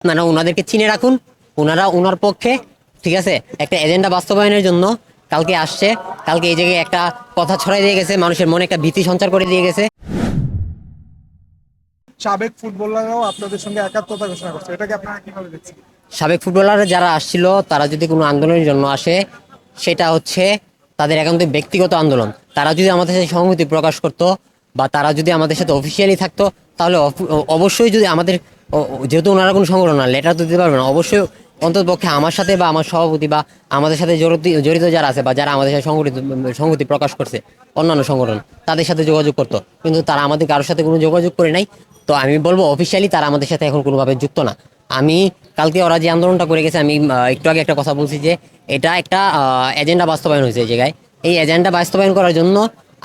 আপনারা ওনাদেরকে চিনে রাখুন। ওনারা ওনার পক্ষে ঠিক আছে একটা এজেন্ডা বাস্তবায়নের জন্য কালকে আসছে। কালকে এই জায়গায় একটা কথা ছড়াই দিয়ে গেছে মানুষের মনে একটা ভীতি সঞ্চার করে দিয়ে গেছে। সাবেক ফুটবলাররাও আপনাদের সঙ্গে একাত্মতা ঘোষণা করছে। এটাকে আপনারা কীভাবে দেখছেন? সাবেক ফুটবলার যারা আসছিল তারা যদি কোনো আন্দোলনের জন্য আসে সেটা হচ্ছে তাদের একান্ত ব্যক্তিগত আন্দোলন। তারা যদি আমাদের সাথে সংহতি প্রকাশ করতো বা তারা যদি আমাদের সাথে অফিসিয়ালি থাকতো তাহলে অবশ্যই যদি আমাদের যেহেতু ওনারা কোনো সংগঠন না লেটার তো দিতে পারবে না, অবশ্যই অন্তত পক্ষে আমার সাথে বা আমার সভাপতি বা আমাদের সাথে জড়িত যারা আছে বা যারা আমাদের সাথে সংগঠিত, সংহতি প্রকাশ করছে, অন্যান্য সংগঠন, তাদের সাথে যোগাযোগ করতো, কিন্তু তারা আমাদের কারোর সাথে কোনো যোগাযোগ করে নাই। তো আমি বলব অফিসিয়ালি তারা আমাদের সাথে এখন কোনোভাবে যুক্ত না। আমি কালকে ওরা যে আন্দোলনটা করে গেছে, আমি একটু আগে একটা কথা বলছি যে, এটা একটা এজেন্ডা বাস্তবায়ন হয়েছে এই জায়গায়। এই এজেন্ডা বাস্তবায়ন করার জন্য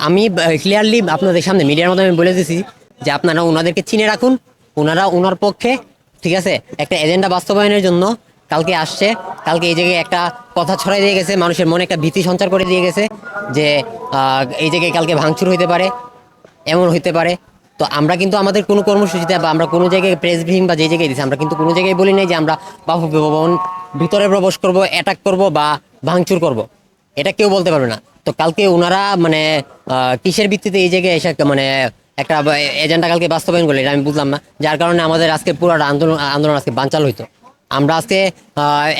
আমি ক্লিয়ারলি আপনাদের সামনে মিডিয়ার মাধ্যমে বলে দিয়েছি যে আপনারা ওনাদেরকে চিনে রাখুন ওনারা ওনার পক্ষে, ঠিক আছে, একটা এজেন্ডা বাস্তবায়নের জন্য কালকে আসছে। কালকে এই জায়গায় একটা কথা ছড়াই দিয়ে গেছে, মানুষের মনে একটা ভীতি সঞ্চার করে দিয়ে গেছে যে এই জায়গায় কালকে ভাঙচুর হইতে পারে, এমন হইতে পারে। তো আমরা কিন্তু আমাদের কোনো কর্মসূচিতে বা আমরা কোনো জায়গায় প্রেস ব্রিফিং বা যে জায়গায় দিচ্ছি আমরা কিন্তু কোনো জায়গায় বলি নাই যে আমরা বাবু ভবন ভিতরে প্রবেশ করব অ্যাটাক করব বা ভাঙচুর করব। এটা কেউ বলতে পারবে না। তো কালকে ওনারা মানে কিসের ভিত্তিতে এই জায়গায় এসে মানে একটা এজেন্ডা কালকে বাস্তবায়ন করলে, এটা আমি বুঝলাম না। যার কারণে আমাদের আজকে পুরো আন্দোলন আন্দোলন আজকে বানচাল হইতো। আমরা আজকে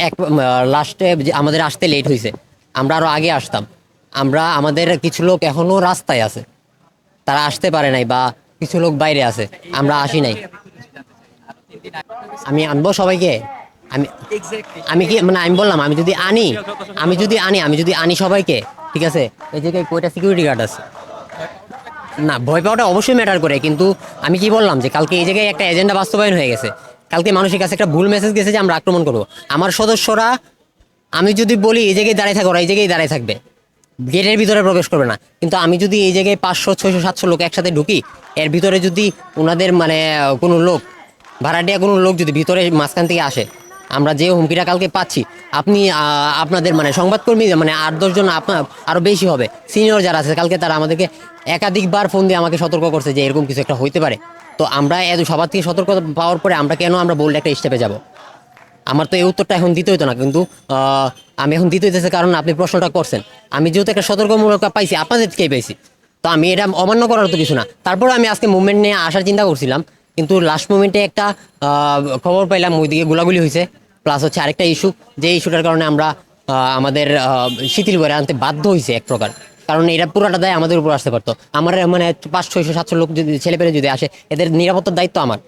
এক লাস্টে আমাদের আসতে লেট হয়েছে আমরা আরও আগে আসতাম। আমরা, আমাদের কিছু লোক এখনও রাস্তায় আছে। তারা আসতে পারে নাই বা কিছু লোক বাইরে আছে। আমরা আসি নাই। আমি আনব সবাইকে? আমি আমি কি মানে আমি বললাম, আমি যদি আনি, আমি যদি আনি, আমি যদি আনি সবাইকে, ঠিক আছে? এই জায়গায় কয়টা সিকিউরিটি গার্ড আছে? না, ভয় পাওয়াটা অবশ্যই ম্যাটার করে, কিন্তু আমি কি বললাম যে কালকে এই জায়গায় একটা এজেন্ডা বাস্তবায়ন হয়ে গেছে। কালকে মানুষের কাছে একটা ভুল মেসেজ গেছে যে আমরা আক্রমণ করব। আমার সদস্যরা, আমি যদি বলি এই জায়গায় দাঁড়িয়ে থাকো এই জায়গায় দাঁড়িয়ে থাকবে। গেটের ভিতরে প্রবেশ করবে না। কিন্তু আমি যদি এই জায়গায় পাঁচশো, ছয়শো, সাতশো লোক একসাথে ঢুকি, এর ভিতরে যদি ওনাদের মানে কোনো লোক, ভাড়াটিয়া কোনো লোক যদি ভিতরে মাঝখান থেকে আসে আমরা যে হুমকিটা কালকে পাচ্ছি, আপনি আপনাদের মানে সংবাদকর্মী মানে আট দশজন আপনার আরও বেশি হবে। সিনিয়র যারা আছে, কালকে তারা আমাদেরকে একাধিকবার ফোন দিয়ে আমাকে সতর্ক করছে যে এরকম কিছু একটা হইতে পারে। তো আমরা এত সবার থেকে সতর্কতা পাওয়ার পরে আমরা কেন আমরা বোল্ড একটা স্টেপে যাব? আমার তো এই উত্তরটা এখন দিতে হইতো না, কিন্তু আমি এখন দিতে হইতেছে কারণ আপনি প্রশ্নটা করছেন। আমি যেহেতু একটা সতর্কমূলক পাইছি, আপনাদের থেকেই পাইছি। তো আমি এটা অমান্য করার তো কিছু না। তারপরে আমি আজকে মুভমেন্ট নিয়ে আসার চিন্তা করছিলাম। কিন্তু লাস্ট মোমেন্টে একটা খবর পাইলাম, ওইদিকে গোলাগুলি হয়েছে প্লাস হচ্ছে আরেকটা ইস্যু যে ইস্যুটার কারণে আমরা আমাদের শিথিল করে আনতে বাধ্য হয়েছে এক প্রকার। কারণ এরা পুরোটা দায় আমাদের উপর আসতে পারতো। আমার মানে পাঁচ, ছয়শো, সাতশো লোক যদি, ছেলেপেলে যদি আসে, এদের নিরাপত্তার দায়িত্ব আমার।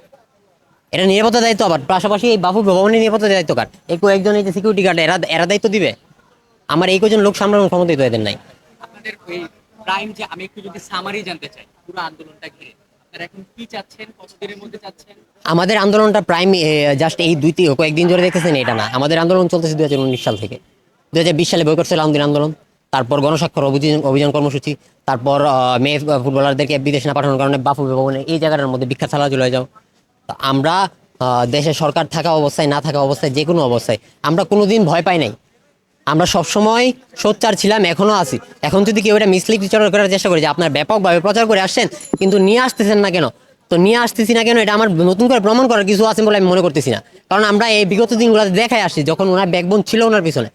এটা নিরাপত্তা দায়িত্ব আবার। পাশাপাশি এই বাবু ভবনের নিরাপত্তা দায়িত্ব কার? এই কয়েকজন এই যে সিকিউরিটি গার্ড এরা এরা দায়িত্ব দিবে? আমার এই কজন লোক সামলানোর ক্ষমতা তো এদের নাই। আপনাদের প্রাইম যে আমি একটু যদি সামারি জানতে চাই, পুরো আন্দোলনটা ঘিরে। আমাদের আন্দোলনটা প্রাইম জাস্ট এই দুই কয়েকদিন ধরে দেখতেছেন এটা না। আমাদের আন্দোলন চলতেছে দু হাজার উনিশ সাল থেকে। দু হাজার বিশ সালে বৈকট সালামদিন আন্দোলন তারপর গণস্বাক্ষর অভিযান অভিযান কর্মসূচি। তারপর মেয়ে ফুটবলারদেরকে বিদেশে না পাঠানোর কারণে বাফু ভবনে এই জায়গাটার মধ্যে বিখ্যাত খেলা চলে যাও। তো আমরা দেশে সরকার থাকা অবস্থায়, না থাকা অবস্থায়, যে কোনো অবস্থায়, আমরা কোনোদিন ভয় পাই নাই। আমরা সবসময় সোচ্চার ছিলাম, এখনও আছি। এখন যদি কেউ এটা মিসলিড করার চেষ্টা করে যে আপনার ব্যাপকভাবে প্রচার করে আসছেন, কিন্তু নিয়ে আসতেছেন না কেন? তো নিয়ে আসতেছি না কেন, এটা আমার নতুন করে প্রমাণ করার কিছু আছে বলে আমি মনে করতেছি না। কারণ আমরা এই বিগত দিনগুলোতে দেখাই আসছি, যখন ওনার ব্যাকবোন ছিল ওনার পিছনে।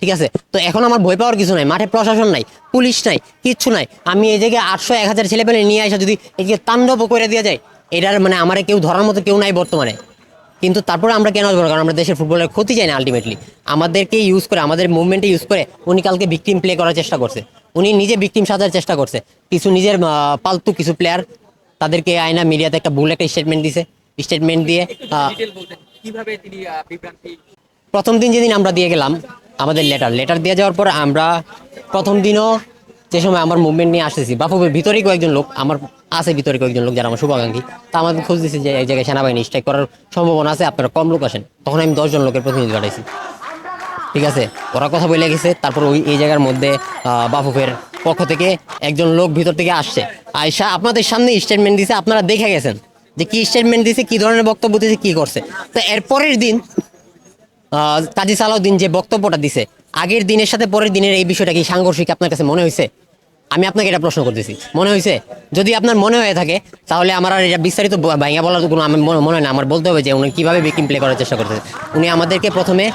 ঠিক আছে? তো এখন আমার ভয় পাওয়ার কিছু নাই, মাঠে প্রশাসন নাই, পুলিশ নাই, কিচ্ছু নাই। আমি এই জায়গায় আটশো এক হাজার ছেলে পেলে নিয়ে আসা যদি যে তাণ্ডব করে দেওয়া যায়, এটার মানে আমার কেউ ধরার মতো কেউ নাই বর্তমানে। কিন্তু তারপরে আমরা কেন আসব? কারণ আমরা দেশের ফুটবলের ক্ষতি চাই না আলটিমেটলি আমাদেরকে ইউজ করে আমাদের মুভমেন্টে ইউজ করে উনি কালকে ভিকটিম প্লে করার চেষ্টা করছে। উনি নিজে ভিকটিম সাজার চেষ্টা করছে। কিছু নিজের পালতু কিছু প্লেয়ার তাদেরকে আয়না মিডিয়াতে একটা ভুল একটা স্টেটমেন্ট দিছে। স্টেটমেন্ট দিয়ে কীভাবে তিনি বিভ্রান্তি? প্রথম দিন যেদিন আমরা দিয়ে গেলাম আমাদের লেটার লেটার দিয়ে যাওয়ার পর আমরা প্রথম দিনও যে সময় আমার মুভমেন্ট নিয়ে আসতেছি বাফুবের ভিতরেই কয়েকজন লোক, আমার আছে ভিতরে কয়েকজন লোক যারা আমার শুভাকাঙ্ক্ষী, তা আমাদের খোঁজ দিচ্ছে যে এই জায়গায় সেনাবাহিনী স্ট্রাইক করার সম্ভাবনা আছে, আপনারা কম লোক আসেন। তখন আমি দশজন লোকের প্রতিনিধি পাঠাইছি। ঠিক আছে? ওরা কথা বলে গেছে, তারপর ওই, এই জায়গার মধ্যে বাফুফের পক্ষ থেকে একজন লোক ভিতর থেকে আসছে। আয়সা আপনাদের সামনে স্টেটমেন্ট দিছে, আপনারা দেখে গেছেন যে কি স্টেটমেন্ট দিছে, কি ধরনের বক্তব্য দিছে, কি করছে। তো এর পরের দিন কাজী সালাউদ্দিন যে বক্তব্যটা দিছে আগের দিনের সাথে পরের দিনের এই বিষয়টা কি সাংঘর্ষিক আপনার কাছে মনে হয়েছে? আমি আপনাকে এটা প্রশ্ন করতেছি। মনে হয়েছে? যদি আপনার মনে হয়ে থাকে, তাহলে আমার আর এটা বিস্তারিত ভাইয়া বলার কোনো আমার মনে- হয় না। আমার বলতে হবে যে উনি কীভাবে ভিকটিম প্লে করার চেষ্টা করতেছে। উনি আমাদেরকে প্রথমে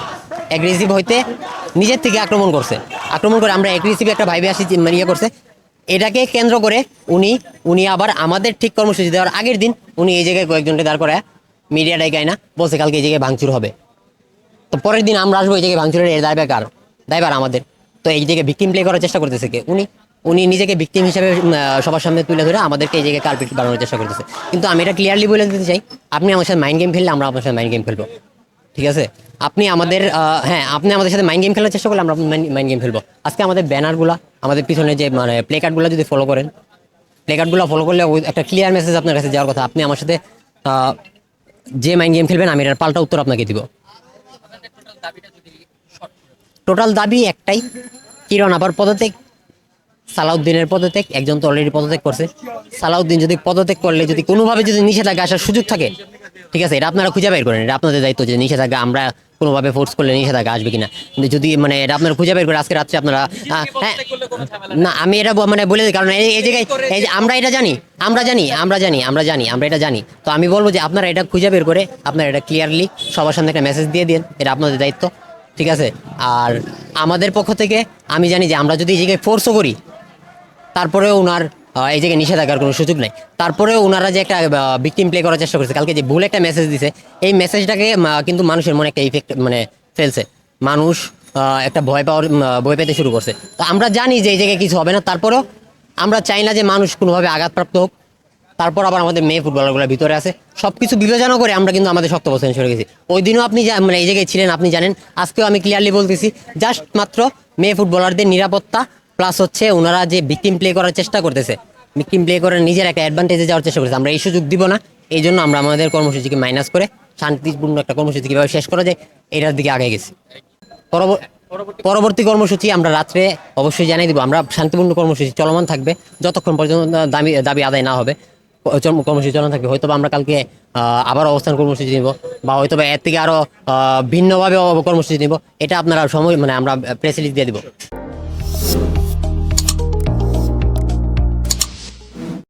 অ্যাগ্রেসিভ হইতে নিজের থেকে আক্রমণ করছে। আক্রমণ করে আমরা অ্যাগ্রেসিভ একটা ভাইবে আসি মানে ইয়ে করছে। এটাকে কেন্দ্র করে উনি উনি আবার আমাদের ঠিক কর্মসূচি দেওয়ার আগের দিন উনি এই জায়গায় কয়েকজনকে দাঁড় করে মিডিয়া ডাইকায় না, বলছে কালকে এই জায়গায় ভাঙচুর হবে। তো পরের দিন আমরা আসব এই জায়গায় ভাঙচুরের এর দায়বার কার? দায়বার আমাদের। তো এই জায়গায় ভিকটিম প্লে করার চেষ্টা করতেছে কে? উনি উনি নিজেকে ভিকটিম হিসেবে সবার সামনে তুলে ধরে আমাদেরকে এই জায়গায় কার্পেট বানানোর চেষ্টা করতেছে। কিন্তু আমি এটা ক্লিয়ারলি বলে দিতে চাই, আপনি আমার সাথে মাইন্ড গেম খেললে আমরা আপনার সাথে মাইন্ড গেম খেলব। ঠিক আছে? আপনি আমাদের হ্যাঁ আপনি আমাদের সাথে মাইন্ড গেম খেলার চেষ্টা করলে আমরা মাইন্ড গেম খেলব। আজকে আমাদের ব্যানারগুলো, আমাদের পিছনে যে মানে প্লে কার্ডগুলো যদি ফলো করেন প্লে কার্ডগুলো ফলো করলে ওই একটা ক্লিয়ার মেসেজ আপনার কাছে যাওয়ার কথা। আপনি আমার সাথে যে মাইন্ড গেম খেলবেন, আমি এটার পাল্টা উত্তর আপনাকে দিব আপনাদের টোটাল দাবিটা যদি শর্ট টোটাল দাবি একটাই কিরণ আবার পদত্যাগ সালাউদ্দিনের পদত্যাগ একজন তো অলরেডি পদত্যাগ করছে। সালাউদ্দিন যদি পদত্যাগ করলে যদি কোনোভাবে যদি নিষেধাজ্ঞা আসার সুযোগ থাকে ঠিক আছে এটা আপনারা খুঁজে বের করেন এটা আপনাদের দায়িত্ব যে নিষেধাজ্ঞা আমরা কোনোভাবে ফোর্স করলে নিষেধাজ্ঞা আসবে কিনা। কিন্তু যদি মানে এটা আপনারা খুঁজে বের করে আজকে রাত্রে আপনারা হ্যাঁ না আমি এটা মানে বলে দিই কারণ এই এই জায়গায় এই যে আমরা এটা জানি আমরা জানি আমরা জানি আমরা জানি আমরা এটা জানি। তো আমি বলব যে আপনারা এটা খুঁজে বের করে আপনারা এটা ক্লিয়ারলি সবার সামনে একটা মেসেজ দিয়ে দিন এটা আপনাদের দায়িত্ব। ঠিক আছে? আর আমাদের পক্ষ থেকে আমি জানি যে আমরা যদি এই জায়গায় ফোর্সও করি, তারপরেও ওনার এই জায়গায় নিষেধাজ্ঞার কোনো সুযোগ নেই। তারপরেও ওনারা যে একটা ভিকটিম প্লে করার চেষ্টা করছে, কালকে যে ভুল একটা মেসেজ দিছে, এই মেসেজটাকে কিন্তু মানুষের মনে একটা ইফেক্ট মানে ফেলছে। মানুষ একটা ভয় পাওয়ার ভয় পেতে শুরু করছে। তো আমরা জানি যে এই জায়গায় কিছু হবে না, তারপরেও আমরা চাই না যে মানুষ কোনোভাবে আঘাতপ্রাপ্ত হোক। তারপর আবার আমাদের মেয়ে ফুটবলারগুলো ভিতরে আছে। সব কিছু বিবেচনা করে আমরা কিন্তু আমাদের শক্ত অবস্থানে সরে গেছি। ওই দিনও আপনি মানে এই জায়গায় ছিলেন, আপনি জানেন। আজকেও আমি ক্লিয়ারলি বলতেছি জাস্ট মাত্র মেয়ে ফুটবলারদের নিরাপত্তা প্লাস হচ্ছে ওনারা যে ভিকটিম প্লে করার চেষ্টা করতেছে। ভিকটিম প্লে করে নিজের একটা অ্যাডভান্টেজে যাওয়ার চেষ্টা করতেছে। আমরা এই সুযোগ দিব না। এই জন্য আমরা আমাদের কর্মসূচিকে মাইনাস করে, শান্তিপূর্ণ একটা কর্মসূচি কীভাবে শেষ করা যায়, এটার দিকে আগে গেছি। পরবর্তী পরবর্তী কর্মসূচি আমরা রাত্রে অবশ্যই জানিয়ে দিব। আমরা শান্তিপূর্ণ কর্মসূচি চলমান থাকবে, যতক্ষণ পর্যন্ত দাবি দাবি আদায় না হবে। কর্মসূচি চলন থাকবে। হয়তো আমরা কালকে আবার অবস্থান কর্মসূচি নিব, বা হয়তো এর থেকে আরও ভিন্নভাবে কর্মসূচি নিব। এটা আপনারা সময় মানে আমরা প্রেস রিলিজ দিয়ে দিব।